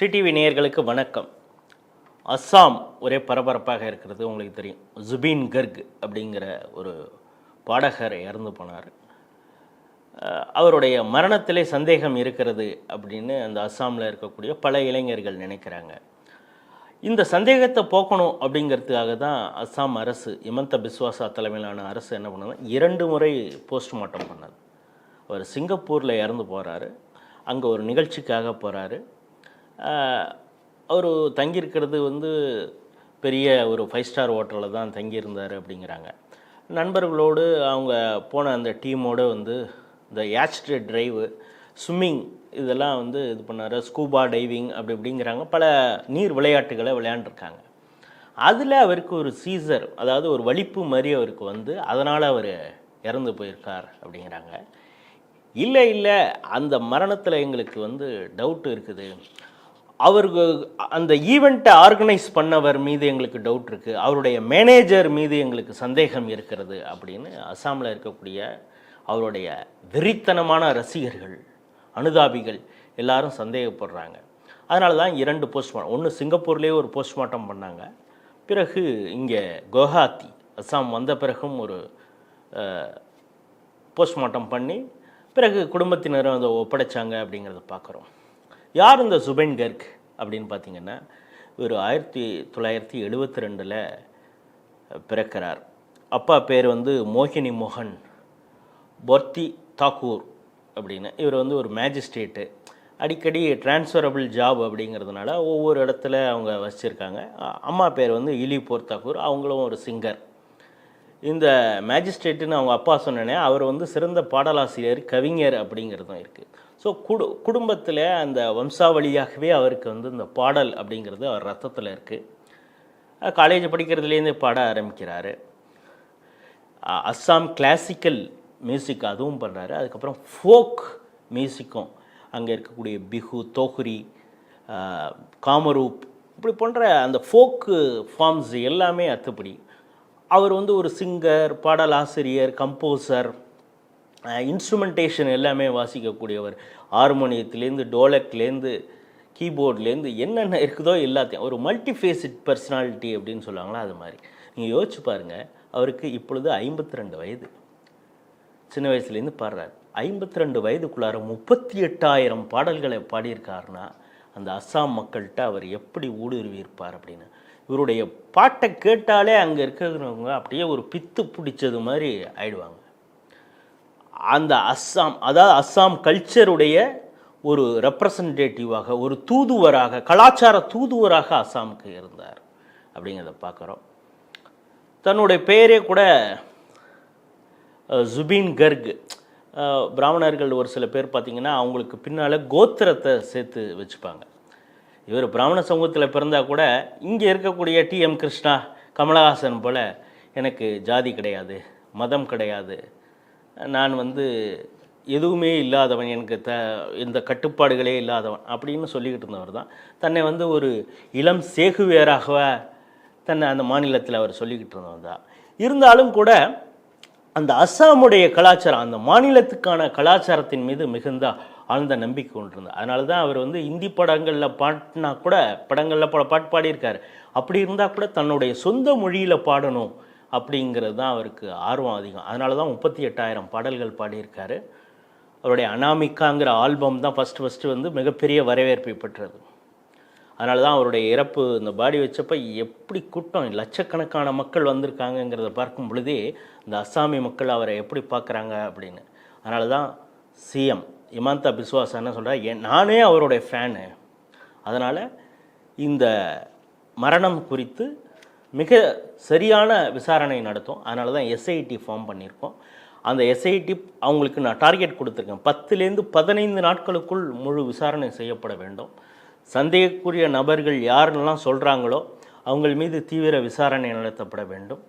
ஸ்ரீடிவி நேயர்களுக்கு வணக்கம். அஸ்ஸாம் ஒரே பரபரப்பாக இருக்கிறது உங்களுக்கு தெரியும். ஜுபீன் கர்க் அப்படிங்கிற ஒரு பாடகர் இறந்து போனார். அவருடைய மரணத்திலே சந்தேகம் இருக்கிறது அப்படின்னு அந்த அஸ்ஸாமில் இருக்கக்கூடிய பல இளைஞர்கள் நினைக்கிறாங்க. இந்த சந்தேகத்தை போக்கணும் அப்படிங்கிறதுக்காக தான் அஸ்ஸாம் அரசு இமந்த பிஸ்வாசா தலைமையிலான அரசு என்ன பண்ணது? இரண்டு முறை போஸ்ட்மார்ட்டம் பண்ணது. அவர் சிங்கப்பூரில் இறந்து போகிறாரு அங்கே ஒரு நிகழ்ச்சிக்காக போகிறாரு அவர் தங்கியிருக்கிறது வந்து பெரிய ஒரு ஃபைவ் ஸ்டார் ஹோட்டலில் தான் தங்கியிருந்தார் அப்படிங்கிறாங்க. நண்பர்களோடு அவங்க போன அந்த டீமோடு வந்து இந்த யாச்ட் ட்ரைவு ஸ்விம்மிங் இதெல்லாம் வந்து இது பண்ணார் ஸ்கூபா டைவிங் அப்படி இப்படிங்கிறாங்க. பல நீர் விளையாட்டுகளை விளையாண்டுருக்காங்க. அதில் அவருக்கு ஒரு சீசர் அதாவது ஒரு வலிப்பு மாதிரி அவருக்கு வந்து அதனால் அவர் இறந்து போயிருக்கார் அப்படிங்கிறாங்க. இல்லை இல்லை அந்த மரணத்தில் எங்களுக்கு வந்து டவுட் இருக்குது. அவருக்கு அந்த ஈவெண்ட்டை ஆர்கனைஸ் பண்ணவர் மீது எங்களுக்கு டவுட் இருக்குது அவருடைய மேனேஜர் மீது எங்களுக்கு சந்தேகம் இருக்கிறது அப்படின்னு அஸ்ஸாமில் இருக்கக்கூடிய அவருடைய வெறித்தனமான ரசிகர்கள் அனுதாபிகள் எல்லாரும் சந்தேகப்படுறாங்க. அதனால தான் இரண்டு போஸ்ட்மார்ட்டம் ஒன்று சிங்கப்பூர்லேயே ஒரு போஸ்ட்மார்ட்டம் பண்ணாங்க. பிறகு இங்கே குவஹாத்தி அஸ்ஸாம் வந்த பிறகும் ஒரு போஸ்ட்மார்ட்டம் பண்ணி பிறகு குடும்பத்தினரும் அதை ஒப்படைச்சாங்க அப்படிங்கிறத பார்க்குறோம் யார் இந்த சுபென் கர்க்? அப்படின்னு பார்த்தீங்கன்னா இவர் ஆயிரத்தி தொள்ளாயிரத்தி எழுபத்தி ரெண்டில் பிறக்கிறார். அப்பா பேர் வந்து மோகினி மோகன் பொர்த்தி தாக்கூர் அப்படின்னு. இவர் வந்து ஒரு மேஜிஸ்ட்ரேட்டு. அடிக்கடி டிரான்ஸ்ஃபரபிள் ஜாப் அப்படிங்கிறதுனால ஒவ்வொரு இடத்துல அவங்க வச்சுருக்காங்க. அம்மா பேர் வந்து இலிபோர் தாக்கூர் அவங்களும் ஒரு சிங்கர் இந்த மேஜிஸ்ட்ரேட்டுன்னு அவங்க அப்பா சொன்னனே அவர் வந்து சிறந்த பாடலாசிரியர் கவிஞர் அப்படிங்கிறதும் இருக்குது ஸோ குடு குடும்பத்தில் அந்த வம்சாவளியாகவே அவருக்கு வந்து இந்த பாடல் அப்படிங்கிறது அவர் ரத்தத்தில் இருக்குது காலேஜ் படிக்கிறதுலேருந்தே பாட ஆரம்பிக்கிறாரு. அஸ்ஸாம் கிளாசிக்கல் மியூசிக் அதுவும் பண்ணுறாரு அதுக்கப்புறம் ஃபோக் மியூசிக்கும் அங்கே இருக்கக்கூடிய பிஹு தோஹுரி காமரூப் இப்படி போன்ற அந்த ஃபோக்கு ஃபார்ம்ஸ் எல்லாமே அத்துப்படி. அவர் வந்து ஒரு சிங்கர் பாடலாசிரியர் கம்போசர் இன்ஸ்ட்ருமெண்டேஷன் எல்லாமே வாசிக்கக்கூடியவர். ஹார்மோனியத்துலேருந்து டோலக்லேருந்து கீபோர்ட்லேருந்து என்னென்ன இருக்குதோ எல்லாத்தையும் ஒரு மல்டிஃபேசிட் பர்சனாலிட்டி அப்படின்னு சொல்லுவாங்களா அது மாதிரி. நீங்கள் யோசிச்சு பாருங்கள் அவருக்கு இப்பொழுது ஐம்பத்தி ரெண்டு வயது. சின்ன வயசுலேருந்து பாடுறாரு. ஐம்பத்தி ரெண்டு வயதுக்குள்ளார முப்பத்தி எட்டாயிரம் பாடல்களை பாடியிருக்காருன்னா அந்த அஸ்ஸாம் மக்கள்கிட்ட அவர் எப்படி ஊடுருவி இருப்பார் அப்படின்னு. இவருடைய பாட்டை கேட்டாலே அங்கே இருக்கிறவங்க அப்படியே ஒரு பித்து பிடிச்சது மாதிரி ஆயிடுவாங்க. அந்த அஸ்ஸாம் அதாவது அஸ்ஸாம் கல்ச்சருடைய ஒரு ரெப்ரசன்டேட்டிவாக ஒரு தூதுவராக கலாச்சார தூதுவராக அஸ்ஸாமுக்கு இருந்தார் அப்படிங்கிறத பார்க்குறோம். தன்னுடைய பெயரே கூட ஜுபின் ஜுபீன் கர்க். பிராமணர்கள் ஒரு சில பேர் பார்த்தீங்கன்னா அவங்களுக்கு பின்னால் கோத்திரத்தை சேர்த்து வச்சுப்பாங்க. இவர் பிராமண சமூகத்தில் பிறந்தால் கூட இங்கே இருக்கக்கூடிய டிஎம் கிருஷ்ணா கமலஹாசன் போல் எனக்கு ஜாதி கிடையாது மதம் கிடையாது. நான் வந்து எதுவுமே இல்லாதவன் எனக்கு த இந்த கட்டுப்பாடுகளே இல்லாதவன் அப்படின்னு சொல்லிக்கிட்டு இருந்தவர் தான். தன்னை வந்து ஒரு இளம் சேகுவேராக தன்னை அந்த மாநிலத்தில் அவர் சொல்லிக்கிட்டு இருந்தவர் தான். இருந்தாலும் கூட அந்த அஸ்ஸாமுடைய கலாச்சாரம் அந்த மாநிலத்துக்கான கலாச்சாரத்தின் மீது மிகுந்த ஆழ்ந்த நம்பிக்கை கொண்டிருந்தார். அதனால தான் அவர் வந்து இந்தி படங்களில் பாட்டினா கூட படங்களில் பல பாட்டு பாடியிருக்கார். அப்படி இருந்தால் கூட தன்னுடைய சொந்த மொழியில் பாடணும் அப்படிங்கிறது தான் அவருக்கு ஆர்வம் அதிகம். அதனால தான் முப்பத்தி எட்டாயிரம் பாடல்கள் பாடியிருக்காரு. அவருடைய அனாமிக்காங்கிற ஆல்பம் தான் ஃபஸ்ட்டு ஃபஸ்ட்டு வந்து மிகப்பெரிய வரவேற்பை பெற்றது. அதனால தான் அவருடைய இறப்பு இந்த பாடி வச்சப்ப எப்படி கூட்டம் லட்சக்கணக்கான மக்கள் வந்திருக்காங்கங்கிறத பார்க்கும் பொழுதே இந்த அஸ்ஸாமி மக்கள் அவரை எப்படி பார்க்குறாங்க அப்படின்னு. அதனால தான் சிஎம் இமாந்தா பிஸ்வாஸ் என்ன சொல்கிறார் என் நானே அவருடைய ஃபேனு அதனால் இந்த மரணம் குறித்து மிக சரியான விசாரணை நடத்தும். அதனால தான் எஸ்ஐடி ஃபார்ம் பண்ணியிருக்கோம். அந்த எஸ்ஐடி அவங்களுக்கு நான் டார்கெட் கொடுத்துருக்கேன். பத்துலேருந்து பதினைந்து நாட்களுக்குள் முழு விசாரணை செய்யப்பட வேண்டும். சந்தேகக்குரிய நபர்கள் யாருன்னெலாம் சொல்கிறாங்களோ அவங்கள் மீது தீவிர விசாரணை நடத்தப்பட வேண்டும்.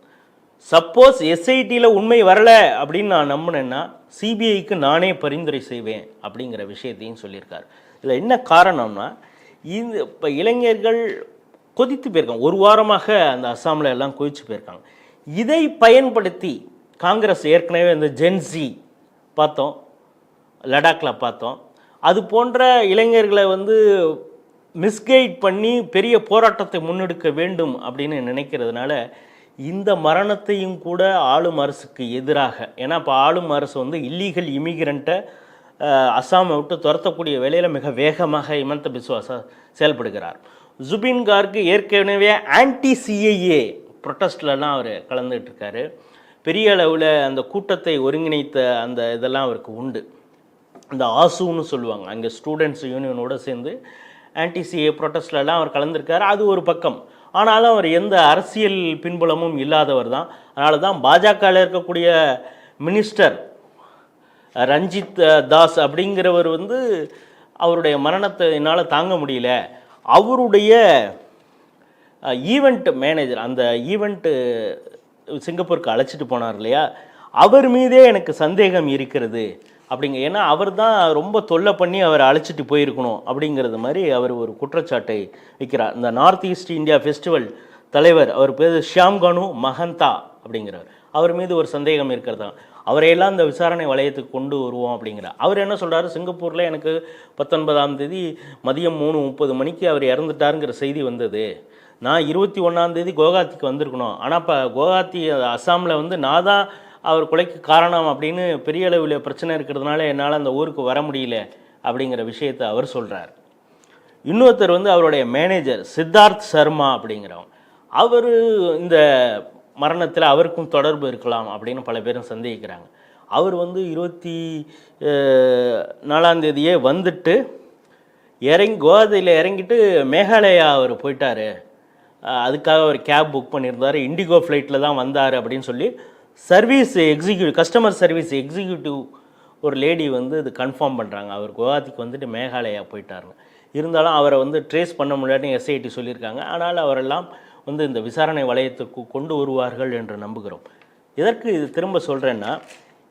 சப்போஸ் எஸ்ஐடியில் உண்மை வரலை அப்படின்னு நான் நம்பினேன்னா சிபிஐக்கு நானே பரிந்துரை செய்வேன் அப்படிங்கிற விஷயத்தையும் சொல்லியிருக்கார். இதில் என்ன காரணம்னா இந்த இப்போ இளைஞர்கள் கொதித்து போயிருக்காங்க. ஒரு வாரமாக அந்த அஸ்ஸாமில் எல்லாம் கொதித்து போயிருக்காங்க. இதை பயன்படுத்தி காங்கிரஸ் ஏற்கனவே இந்த ஜென்சி பார்த்தோம் லடாக்ல பார்த்தோம். அது போன்ற இளைஞர்களை வந்து மிஸ்கைட் பண்ணி பெரிய போராட்டத்தை முன்னெடுக்க வேண்டும் அப்படின்னு நினைக்கிறதுனால இந்த மரணத்தையும் கூட ஆளும் அரசுக்கு எதிராக. ஏன்னா இப்போ ஆளும் அரசு வந்து இல்லீகல் இமிகிரண்ட்டை அஸ்ஸாமை விட்டு துரத்தக்கூடிய வேலையில் மிக வேகமாக இமந்த பிஸ்வாசா செயல்படுகிறார். ஜுபின் கார்க்கு ஏற்கனவே ஆன்டி சிஐஏ ப்ரொட்டஸ்ட்லலாம் அவர் கலந்துகிட்டு இருக்காரு பெரிய அளவில் அந்த கூட்டத்தை ஒருங்கிணைத்த அந்த இதெல்லாம் அவருக்கு உண்டு. இந்த ஆசுன்னு சொல்லுவாங்க. அங்கே ஸ்டூடெண்ட்ஸ் யூனியனோட சேர்ந்து ஆன்டிசிஏ ப்ரொட்டஸ்ட்லலாம் அவர் கலந்துருக்காரு. அது ஒரு பக்கம். ஆனாலும் அவர் எந்த அரசியல் பின்புலமும் இல்லாதவர் தான். அதனால தான் பாஜகவில் இருக்கக்கூடிய மினிஸ்டர் ரஞ்சித் தாஸ் அப்படிங்கிறவர் வந்து அவருடைய மரணத்தை என்னால் தாங்க முடியல. அவருடைய ஈவெண்ட் மேனேஜர் அந்த ஈவெண்ட்டு சிங்கப்பூருக்கு அழைச்சிட்டு போனார் இல்லையா? அவர் மீதே எனக்கு சந்தேகம் இருக்கிறது. அப்படிங்க. ஏன்னா அவர் தான் ரொம்ப தொல்லை பண்ணி அவரை அழைச்சிட்டு போயிருக்கணும் அப்படிங்கிறது மாதிரி அவர் ஒரு குற்றச்சாட்டை வைக்கிறார். இந்த நார்த் ஈஸ்ட் இந்தியா ஃபெஸ்டிவல் தலைவர் அவர் பேர் ஷியாம்கானு மஹந்தா அப்படிங்கிறார். அவர் மீது ஒரு சந்தேகம் இருக்கிறதா? அவரையெல்லாம் இந்த விசாரணை வளையத்துக்கு கொண்டு வருவோம் அப்படிங்கிறார் அவர் என்ன சொல்கிறாரு சிங்கப்பூரில் எனக்கு பத்தொன்பதாம் தேதி மதியம் மூணு முப்பது மணிக்கு அவர் இறந்துட்டாருங்கிற செய்தி வந்தது. நான் இருபத்தி ஒன்றாம் தேதி குவஹாத்திக்கு வந்திருக்கணும். ஆனால் இப்போ குவஹாத்தி அஸ்ஸாமில் வந்து நான் தான் அவர் கொலைக்கு காரணம் அப்படின்னு பெரிய அளவில் பிரச்சனை இருக்கிறதுனால என்னால் அந்த ஊருக்கு வர முடியல அப்படிங்கிற விஷயத்தை அவர் சொல்கிறார் இன்னொருத்தர் வந்து அவருடைய மேனேஜர் சித்தார்த் சர்மா அப்படிங்கிறவங்க அவர் இந்த மரணத்தில் அவருக்கும் தொடர்பு இருக்கலாம் அப்படின்னு பல பேரும் சந்தேகிக்கிறாங்க. அவர் வந்து இருபத்தி நாலாந்தேதியே வந்துட்டு இறங்கி கோதையில் இறங்கிட்டு மேகாலயா அவர் போயிட்டார். அதுக்காக ஒரு கேப் புக் பண்ணியிருந்தார். இண்டிகோ ஃப்ளைட்டில் தான் வந்தார் அப்படின்னு சொல்லி service executive customer service executive ஒரு லேடி வந்து இது கன்ஃபார்ம் பண்ணுறாங்க அவர் குவஹாத்திக்கு வந்துட்டு மேகாலயா போயிட்டாருங்க. இருந்தாலும் அவரை வந்து ட்ரேஸ் பண்ண முடியாதுன்னு எஸ்ஐடி சொல்லியிருக்காங்க. ஆனால் அவரெல்லாம் வந்து இந்த விசாரணை வளையத்திற்கு கொண்டு வருவார்கள் என்று நம்புகிறோம். எதற்கு இது திரும்ப சொல்கிறேன்னா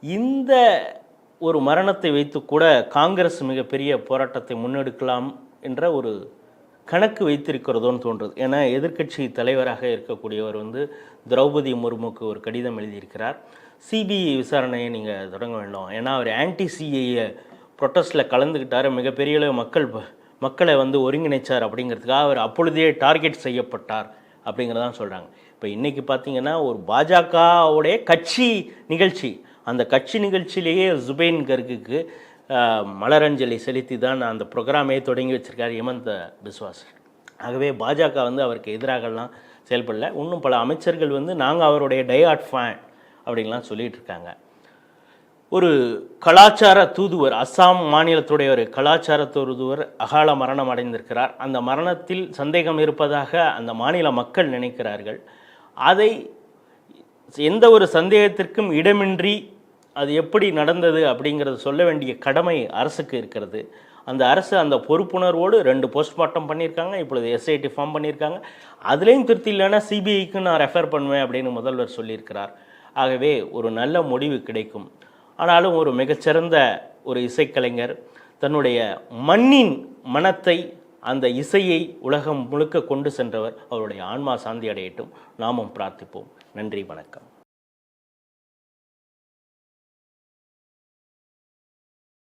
இந்த ஒரு மரணத்தை வைத்து கூட காங்கிரஸ் மிகப்பெரிய போராட்டத்தை முன்னெடுக்கலாம் என்ற ஒரு கணக்கு வைத்திருக்கிறதோன்னு தோன்றுது. ஏன்னா எதிர்க்கட்சி தலைவராக இருக்கக்கூடியவர் வந்து திரௌபதி முர்முக்கு ஒரு கடிதம் எழுதியிருக்கிறார். சிபிஐ விசாரணையை நீங்கள் தொடங்க வேண்டும். ஏன்னா அவர் ஆன்டி சிஐஏ ப்ரொட்டஸ்டில் கலந்துக்கிட்டார் மிகப்பெரிய அளவு மக்கள் ப- மக்களை வந்து ஒருங்கிணைச்சார் அப்படிங்கிறதுக்காக அவர் அப்பொழுதே டார்கெட் செய்யப்பட்டார் அப்படிங்கிறதான் சொல்கிறாங்க இப்போ இன்றைக்கி பார்த்தீங்கன்னா ஒரு பாஜகவுடைய கட்சி நிகழ்ச்சி. அந்த கட்சி நிகழ்ச்சியிலேயே ஜுபைன் கர்குக்கு மலரஞ்சலி செலுத்தி தான் அந்த ப்ரோக்ராமே தொடங்கி வச்சுருக்கார் ஹேமந்த பிஸ்வாஸ் ஆகவே பாஜக வந்து அவருக்கு எதிராகலாம் செயல்படல. இன்னும் பல அமைச்சர்கள் வந்து நாங்கள் அவருடைய டயாட் ஃபேன் அப்படின்லாம் சொல்லிகிட்டு இருக்காங்க. ஒரு கலாச்சார தூதுவர் அஸ்ஸாம் மாநிலத்துடைய ஒரு கலாச்சார தூதுவர் அகால மரணம் அடைந்திருக்கிறார். அந்த மரணத்தில் சந்தேகம் இருப்பதாக அந்த மாநில மக்கள் நினைக்கிறார்கள். அதை எந்த ஒரு சந்தேகத்திற்கும் இடமின்றி அது எப்படி நடந்தது அப்படிங்கிறது சொல்ல வேண்டிய கடமை அரசுக்கு இருக்கிறது. அந்த அரசு அந்த பொறுப்புணர்வோடு ரெண்டு போஸ்ட்மார்ட்டம் பண்ணியிருக்காங்க இப்பொழுது எஸ்ஐடி ஃபார்ம் பண்ணியிருக்காங்க. அதுலேயும் திருப்தி இல்லைன்னா சிபிஐக்கு நான் ரெஃபர் பண்ணுவேன் அப்படின்னு முதல்வர் சொல்லியிருக்கிறார். ஆகவே ஒரு நல்ல முடிவு கிடைக்கும். ஆனாலும் ஒரு மிகச்சிறந்த ஒரு இசைக்கலைஞர் தன்னுடைய மண்ணின் மனத்தை அந்த இசையை உலகம் முழுக்க கொண்டு சென்றவர் அவருடைய ஆன்மா சாந்தி அடையட்டும். நாமும் பிரார்த்திப்போம். நன்றி வணக்கம்.